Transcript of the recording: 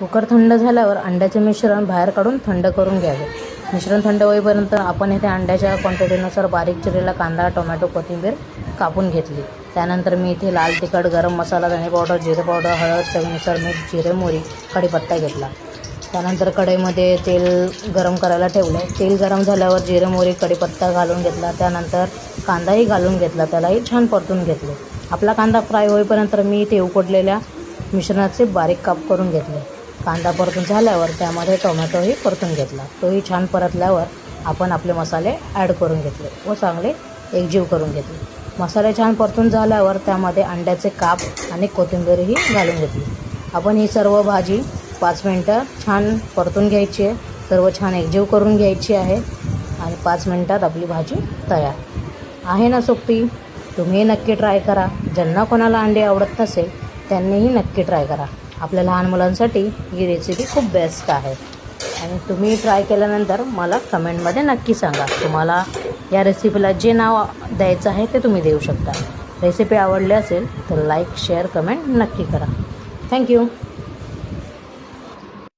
Cooker थंड झाल्यावर अंड्याचे मिश्रण बाहेर काढून थंड करून घ्यावे. मिश्रण थंड होईपर्यंत आपण इथे अंड्याच्या क्वांटिटीनुसार बारीक चिरलेला कांदा टोमॅटो कोथिंबीर कापून घेतली. त्यानंतर मी इथे लाल तिखट गरम मसाला धणे पावडर जिरे पावडर हळद चवीनुसार मीठ जिरे मोरी कढीपत्ता घेतला. त्यानंतर कढईमध्ये तेल गरम करायला ठेवलं. तेल गरम झाल्यावर जिरे मोरी कढीपत्ता घालून घेतला. त्यानंतर कांदाही घालून घेतला. त्यालाही छान परतून घेतले. आपला कांदा फ्राय होईपर्यंत मी इथे उकडलेल्या मिश्रणाचे बारीक काप करून घेतले. कांदा परतून झाल्यावर त्यामध्ये टोमॅटोही परतून घेतला. तोही छान परतल्यावर आपण आपले मसाले ॲड करून घेतले व चांगले एकजीव करून घेतले. मसाले छान परतून झाल्यावर त्यामध्ये अंड्याचे काप आणि कोथिंबीरही घालून घेतली. आपण ही सर्व भाजी पाच मिनटं छान परतून घ्यायची आहे. सर्व छान एकजीव करून घ्यायची आहे आणि पाच मिनटात आपली भाजी तयार. आहे ना सोपी तुम्ही नक्की ट्राय करा. ज्यांना कोणाला अंडे आवडत नसेल त्यांनीही नक्की ट्राय करा. आपल्या लहान मुलांसाठी ही रेसिपी खूप बेस्ट आहे. आणि तुम्ही ट्राय केल्यानंतर मला कमेंटमध्ये नक्की सांगा. तुम्हाला या रेसिपीला जे नाव द्यायचं आहे ते तुम्ही देऊ शकता. रेसिपी आवडली असेल तर लाईक शेअर कमेंट नक्की करा. थँक्यू